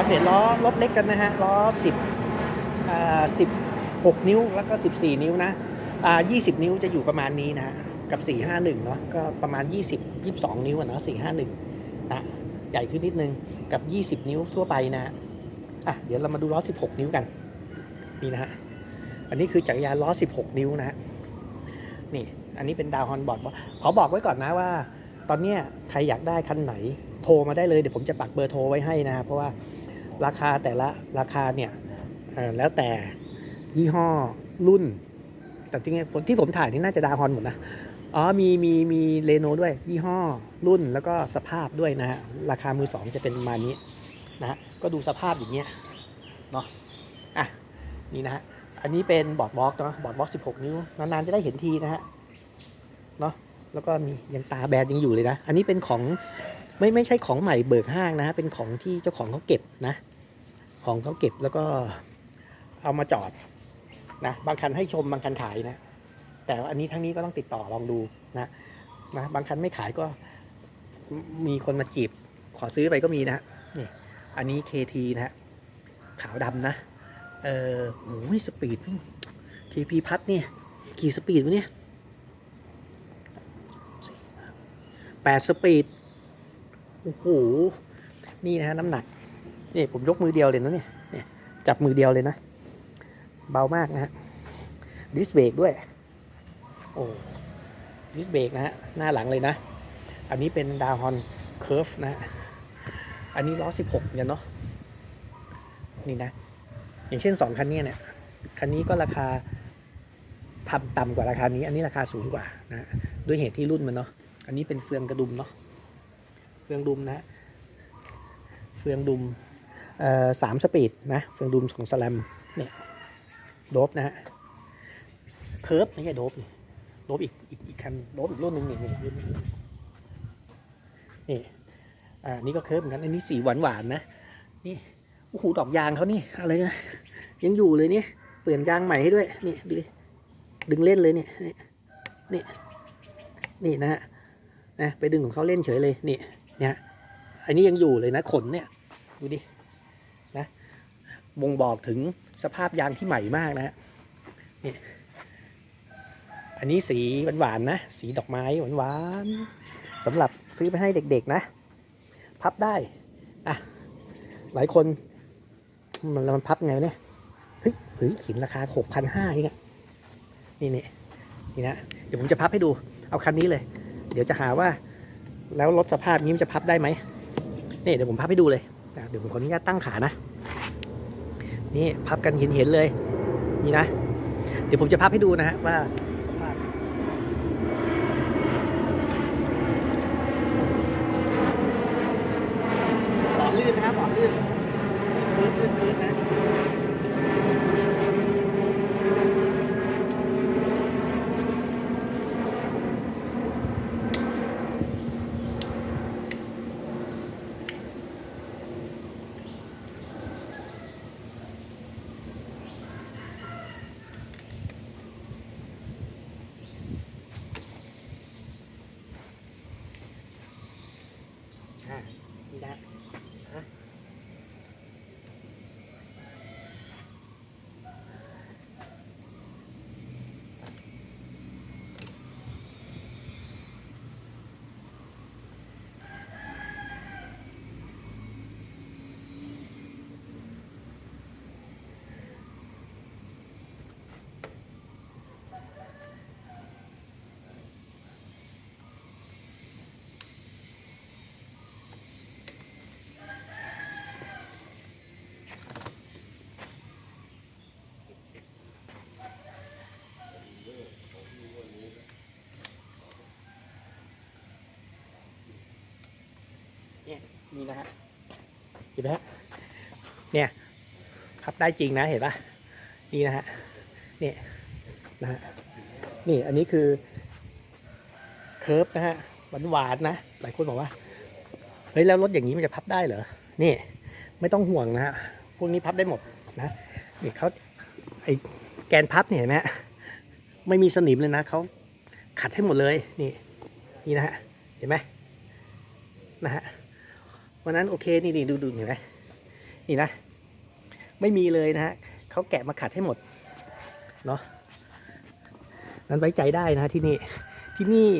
อัปเดตล้อรถเล็กกันนะฮะล้อสิบอ่าสิบหกนิ้วแล้วก็สิบสี่นิ้วนะอ่ายี่สิบนิ้วจะอยู่ประมาณนี้นะ กับสี่ห้าหนึ่งเนาะก็ประมาณยี่สิบยี่สิบสองนิ้วอะเนาะสี่ห้าหนึ่งนะใหญ่ขึ้นนิดนึงกับยี่สิบนิ้วทั่วไปนะอะเดี๋ยวเรามาดูล้อสิบหกนิ้วกัน นี่นะฮะอันนี้คือจักรยานล้อสิบหกนิ้วนะฮะนี่อันนี้เป็นดาวฮอนบอร์ดขอบอกไว้ก่อนนะว่า ตอนเนี้ยใครอยากได้คันไหนโทรมาได้เลย เดี๋ยวผมจะปักเบอร์โทรไว้ให้นะเพราะว่า ราคาแต่ละราคาเนี่ยแล้วแต่ยี่ห้อรุ่น แต่จริงๆที่ผมถ่ายนี่น่าจะดาฮอนหมดนะ อ๋อมีมีมีเลโนด้วย ยี่ห้อรุ่นแล้วก็สภาพด้วยนะฮะ ราคามือสองจะเป็นประมาณนี้นะฮะ ก็ดูสภาพอย่างเงี้ยเนาะอะนี่นะฮะ อันนี้เป็นบอร์ดบล็อกเนาะบอร์ดบล็อก16 นิ้วนานๆจะได้เห็นทีนะฮะเนาะแล้วก็มียังตาแบนยังอยู่เลยนะ อันนี้เป็นของไม่ไม่ใช่ของใหม่เบิกห้างนะฮะ เป็นของที่เจ้าของเขาเก็บนะ ของเขาเก็บแล้วก็เอามาจอดนะบางคันให้ชมบางคันขายนะ แต่อันนี้ทั้งนี้ก็ต้องติดต่อลองดูนะนะบางคันไม่ขายก็มีคนมาจีบขอซื้อไปก็มีนะนี่อันนี้ KT นะฮะขาวดำนะ เออโอ้ยสปีด KP พัดเนี่ยกี่สปีดวะเนี่ยแปดสปีด โอ้โห นี่นะฮะน้ำหนัก นี่ผมยกมือเดียวเลยนะเนี่ยจับมือเดียวเลยนะ เบามากนะฮะดิสเบรกด้วย โอ้ดิสเบรกนะฮะหน้าหลังเลยนะ อันนี้เป็นดาวฮอนเคิร์ฟนะฮะอันนี้ล้อสิบหกเนี่ยเนาะนี่นะ อย่างเช่นสองคันนี้เนี่ยคันนี้ก็ราคาทำต่ำกว่าราคานี้ อันนี้ราคาสูงกว่านะด้วยเหตุที่รุ่นมันเนาะอันนี้เป็นเฟืองกระดุมเนาะเฟืองดุมนะ เฟืองดุม สามสปีดนะเฟืองดุมของสแลมเนี่ยโดบนะฮะเคิร์ฟไม่ใช่โดบโดบอีกอีกอีกคันโดบอีกรุ่นหนึ่งนี่นี่รุ่นนี้นี่อ่านี่ก็เคิร์ฟเหมือนกันอันนี้สีหวานหวานนะนี่โอ้โหดอกยางเขานี่อะไรนะยังอยู่เลยเนี่ยเปลี่ยนยางใหม่ให้ด้วยนี่ดูดิดึงเล่นเลยเนี่ยนี่นี่นี่นะฮะนะไปดึงของเขาเล่นเฉยเลยนี่เนี่ยอันนี้ยังอยู่เลยนะขนเนี่ยดูดิ บ่งบอกถึงสภาพยางที่ใหม่มากนะฮะนี่อันนี้สีหวานๆนะ สีดอกไม้หวานๆสำหรับซื้อไปให้เด็กๆนะ พับได้ อะ หลายคน มันมันพับไงเนี่ยเฮ้ยเฮ้ยขินราคาหกพันห้าเองอะนี่นี่นี่นะ เดี๋ยวผมจะพับให้ดู เอาคันนี้เลย เดี๋ยวจะหาว่า แล้วรถสภาพนี้มันจะพับได้ไหมนี่เดี๋ยวผมพับให้ดูเลย เดี๋ยวผมขออนุญาตตั้งขานะ นี่พับกันเห็นเห็นๆเลย นี่นะ เดี๋ยวผมจะพับให้ดูนะฮะว่าสภาพบ่อลื่นนะครับบ่อลื่นลื่นลื่นลื่นนะ นี่นะฮะเห็นไหมฮะเนี่ยขับได้จริงนะเห็นปะนี่นะฮะเนี่ยนะฮะนี่อันนี้คือเคิร์ฟนะฮะหวานหวานนะหลายคนบอกว่าเฮ้ยแล้วรถอย่างนี้มันจะพับได้เหรอนี่ไม่ต้องห่วงนะฮะพวกนี้พับได้หมดนะนี่เขาไอแกนพับเนี่ยเห็นไหมฮะไม่มีสนิมเลยนะเขาขัดให้หมดเลยนี่นี่นะฮะเห็นไหมนะฮะ วันนั้นโอเคนี่นี่ดูดูเห็นไหมนี่นะ ไม่มีเลยนะฮะเขาแกะมาขัดให้หมดเนาะนั้นไว้ใจได้นะที่นี่ที่นี่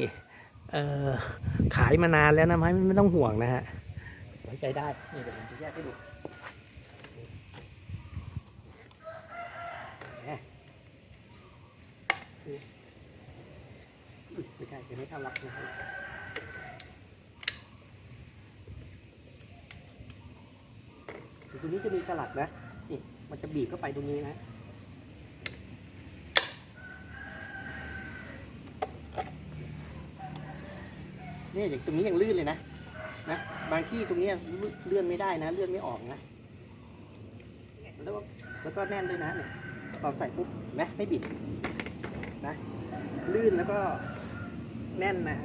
เออขายมานานแล้วนะไม่ไม่ต้องห่วงนะฮะไว้ใจได้นี่เดี๋ยวผมจะแยกให้ดูไม่ใช่เป็นไม่ทำล็อกนะครับ ตรงนี้จะมีสลักนะ นี่มันจะบีบเข้าไปตรงนี้นะ นี่อย่างตรงนี้ยังลื่นเลยนะ นะ บางที่ตรงนี้เลื่อนไม่ได้นะ เลื่อนไม่ออกนะ แล้วก็แล้วก็แน่นด้วยนะเนี่ยตอนใส่ปุ๊บเห็นไหมไม่บิดนะ ลื่นแล้วก็แน่นนะ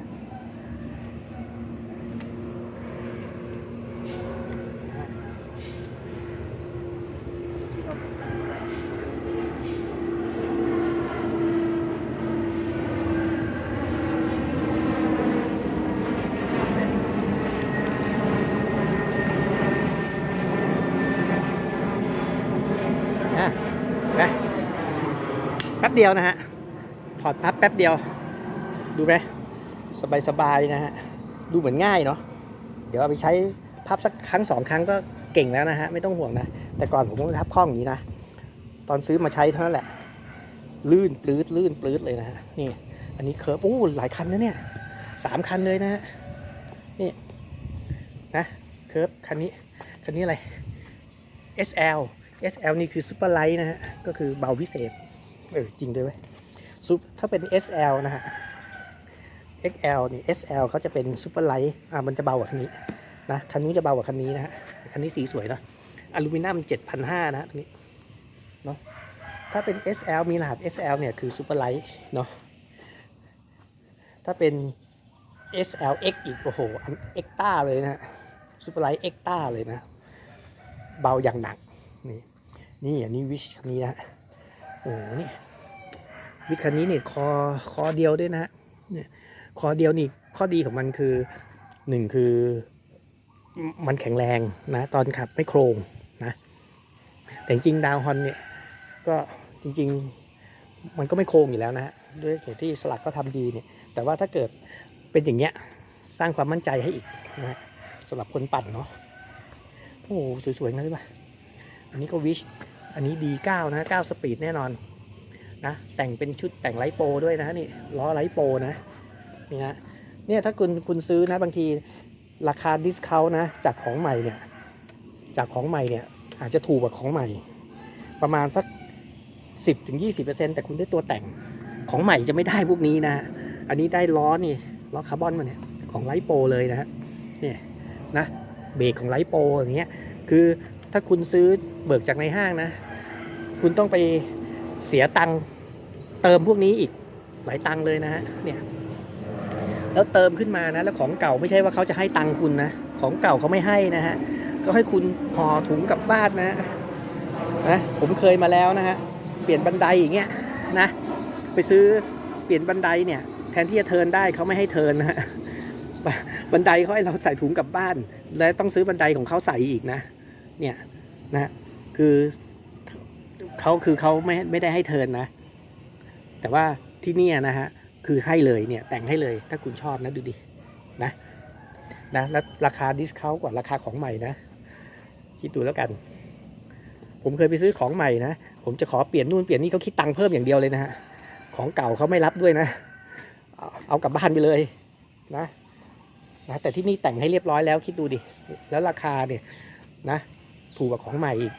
แป๊บ เดียวนะฮะ ถอดพับแป๊บเดียว ดูไหมสบายสบายๆนะฮะ ดูเหมือนง่ายเนาะ เดี๋ยวเอาไปใช้พับสักครั้งสองครั้งก็เก่งแล้วนะฮะ ไม่ต้องห่วงนะ แต่ก่อนผมก็พับคล่องอย่างนี้นะ ตอนซื้อมาใช้เท่านั้นแหละ ลื่นปลื้ดลื่นปลื้ดเลยนะฮะ นี่ อันนี้เคิร์ฟโอ้หลายคันนะเนี่ยสามคันเลยนะฮะ นี่นะเคิร์ฟคันนี้ คันนี้อะไร SL SL นี่คือซูเปอร์ไลท์นะฮะ ก็คือเบาพิเศษ เออจริงด้วยเว้ยซุปถ้าเป็น SL นะฮะ XL นี่ SL เขาจะเป็นซูเปอร์ไลท์อ่ามันจะเบากว่าคันนี้นะคันนู้นจะเบากว่าคันนี้นะฮะคันนี้สีสวยเนอะอลูมิเนียม7,500นะฮะตรงนี้เนาะถ้าเป็น SL มีรหัส SL เนี่ยคือซูเปอร์ไลท์เนาะถ้าเป็น SLX อีก โอ้โห อัน X ต้าเลยนะซูเปอร์ไลท์ X ต้าเลยนะ เบาอย่างหนัก นี่ นี่อันนี้วิชคันนี้นะ อ้โหนี่วิคันนี้เนี่ยคอคอเดียวด้วยนะฮะเนี่ยคอเดียวนี่ข้อดีของมันคือหนึ่งคือมันแข็งแรงนะ ตอนขับไม่โครงนะ แต่จริงดาวฮอนเนี่ยก็จริง ๆ มันก็ไม่โครงอยู่แล้วนะฮะด้วยเหตุที่สลักก็ทำดีเนี่ย แต่ว่าถ้าเกิดเป็นอย่างเงี้ยสร้างความมั่นใจให้อีกนะสำหรับคนปั่นเนาะโอ้สวยๆงั้นเลยป่ะอันนี้ก็วิช อันนี้ดีเก้านะเก้าสปีดแน่นอนนะแต่งเป็นชุดแต่งไลโปด้วยนะนี่ล้อไลโปนะนี่นะเนี่ยถ้าคุณคุณซื้อนะบางทีราคาดิสคาวนะจากของใหม่เนี่ยจากของใหม่เนี่ยอาจจะถูกกว่าของใหม่ ประมาณสัก 10-20%ถึง20%แต่คุณได้ตัวแต่งของใหม่จะไม่ได้พวกนี้นะ อันนี้ได้ล้อนี่ล้อคาร์บอนมาเนี่ยของไลโปเลยนะฮะเนี่ยนะเบรกของไลโปอย่างเงี้ยคือถ้าคุณซื้อเบิกจากในห้างนะ คุณต้องไปเสียตังค์เติมพวกนี้อีกหลายตังค์เลยนะฮะเนี่ยแล้วเติมขึ้นมานะแล้วของเก่าไม่ใช่ว่าเขาจะให้ตังค์คุณนะของเก่าเขาไม่ให้นะฮะก็ให้คุณห่อถุงกลับบ้านนะนะผมเคยมาแล้วนะฮะเปลี่ยนบันไดอย่างเงี้ยนะไปซื้อเปลี่ยนบันไดเนี่ยแทนที่จะเทิร์นได้เขาไม่ให้เทิร์นนะฮะบันไดเขาให้เราใส่ถุงกลับบ้าน แล้วต้องซื้อบันไดของเขาใส่อีกนะเนี่ยนะคือ เขาคือเขาไม่ไม่ได้ให้เทินนะ แต่ว่าที่นี่นะฮะคือให้เลยเนี่ยแต่งให้เลยถ้าคุณชอบนะดูดินะนะแล้วราคาดิสคาวกว่าราคาของใหม่นะ คิดดูแล้วกัน ผมเคยไปซื้อของใหม่นะ ผมจะขอเปลี่ยนนู่นเปลี่ยนนี่เขาคิดตังค์เพิ่มอย่างเดียวเลยนะฮะของเก่าเขาไม่รับด้วยนะ เอาเอากลับบ้านไปเลยนะนะแต่ที่นี่แต่งให้เรียบร้อยแล้วคิดดูดิ แล้วราคาเนี่ยนะ ถูกกว่าของใหม่อีก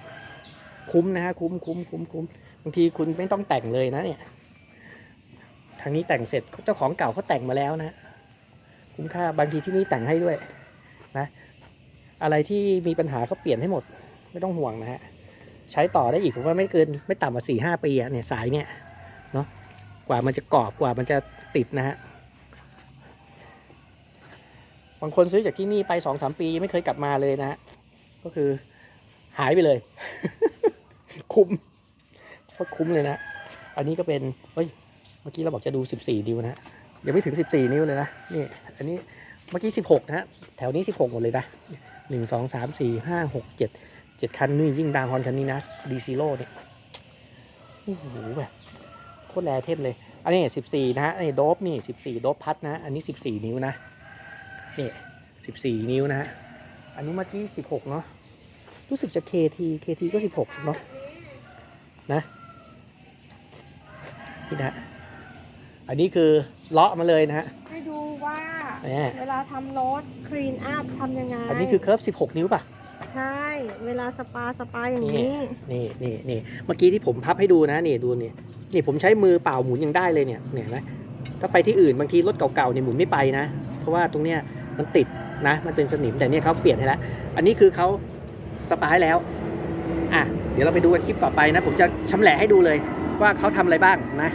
คุ้มนะฮะคุ้มคุ้มคุ้มคุ้มบางทีคุณไม่ต้องแต่งเลยนะเนี่ยทางนี้แต่งเสร็จเจ้าของเก่าเขาแต่งมาแล้วนะ คุ้มค่าบางทีที่นี่แต่งให้ด้วยนะ อะไรที่มีปัญหาเขาเปลี่ยนให้หมด ไม่ต้องห่วงนะฮะใช้ต่อได้อีกผมว่าไม่เกินไม่ต่ำกว่าสี่ห้าปีเนี่ยสายเนี่ยเนาะกว่ามันจะกรอบกว่ามันจะติดนะฮะบางคนซื้อจากที่นี่ไปสองสามปียังไม่เคยกลับมาเลยนะฮะก็คือหายไปเลย คุ้มโคตรคุ้มเลยนะ อันนี้ก็เป็นเฮ้ยเมื่อกี้เราบอกจะดู 14 นิ้วนะยังไม่ถึง 14 นิ้วเลยนะนี่อันนี้เมื่อกี้ 16 นะฮะแถวนี้ 16 หมดเลยนะหนึ่งสองสามสี่ห้าหกเจ็ดเจ็ดคันนี่ยิ่งดังฮอนคันนี้นะดีซีโร่เนี่ยโอ้โหแบบโคตรแรเทมเลย อันนี้สิบสี่นะฮะนี่โดบนี่สิบสี่โดบพัดนะ อันนี้สิบสี่นิ้วนะนี่สิบสี่นิ้วนะฮะอันนี้เมื่อกี้สิบหกเนาะรู้สึกจะ KT KT ก็สิบหกเนาะ นะนี่นะฮะอันนี้คือเลาะมาเลยนะฮะ ให้ดูว่าเนี่ย เวลาทำรถคลีนอัพทำยังไงอันนี้คือเคิร์ฟสิบหกนิ้วป่ะ ใช่ เวลาสปาสปาอย่างนี้ นี่นี่นี่เมื่อกี้ที่ผมพับให้ดูนะนี่ดูนี่นี่ผมใช้มือเปล่าหมุนยังได้เลยเนี่ยเนี่ยเห็นไหมถ้าไปที่อื่นบางทีรถเก่าๆเนี่ยหมุนไม่ไปนะ เพราะว่าตรงเนี้ยมันติดนะ มันเป็นสนิมแต่เนี่ยเขาเปลี่ยนให้แล้ว อันนี้คือเขาสปาให้แล้ว อะเดี๋ยวเราไปดูกันคลิปต่อไปนะ ผมจะชำแหละให้ดูเลยว่าเขาทำอะไรบ้างนะ